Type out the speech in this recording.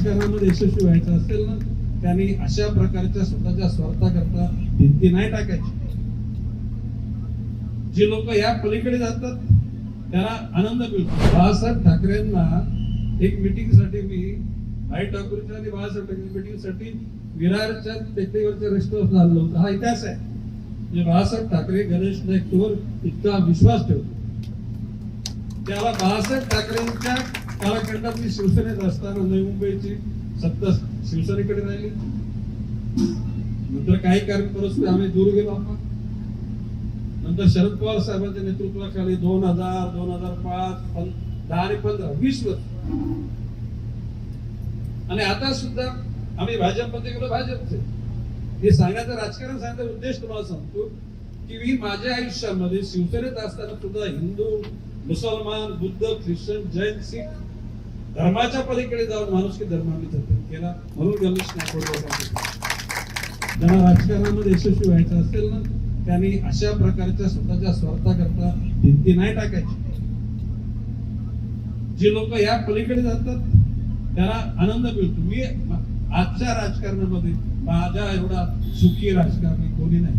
राजकारणामध्ये यशस्वी व्हायचं असेल ना त्यांनी अशा प्रकारच्या स्वतःच्या स्वार्थाकरता भिंती नाही टाकायची. जी लोक या पलीकडे जातात त्याला आनंद मिळतो. बाळासाहेब ठाकरेंना एक मिटिंगसाठी मी भाई ठाकूरच्या आणि बाळासाहेब ठाकरे मिटिंगसाठी विरारच्या टेकडीवरच्या रेस्टॉरंट आलो होतो. हा इतिहास आहे. म्हणजे बाळासाहेब ठाकरे गणेश नाईकवर इतका विश्वास ठेवतो. त्याला बाळासाहेब ठाकरेंच्या कालखंडातली शिवसेनेत असताना नवी मुंबईची सत्ता शिवसेनेकडे राहिली. नंतर काही कारण परिस्थिती आम्ही दूर गेलो आपण. नंतर शरद पवार साहेबांच्या नेतृत्वाखाली दोन हजार दोन हजार पाच दहा आणि पंधरा वीस वर्ष. आणि आता सुद्धा आम्ही भाजपमध्ये गेलो भाजपचे. हे सांगायचं राजकारण सांगण्याचा उद्देश तुम्हाला सांगतो की मी माझ्या आयुष्यामध्ये शिवसेनेत असताना सुद्धा हिंदू मुसलमान बुद्ध ख्रिश्चन जैन शीख धर्माच्या पलीकडे जाऊन माणूस की जतन केला म्हणून गणेश ज्यांना राजकारणामध्ये यशस्वी व्हायचं असेल ना त्यांनी अशा प्रकारच्या स्वतःच्या स्वार्थाकरता भिंती नाही टाकायची. जी लोक या पलीकडे जातात त्याला आनंद मिळतो. मी आजच्या राजकारणामध्ये माझ्या एवढा सुखी राजकारणी कोणी नाही.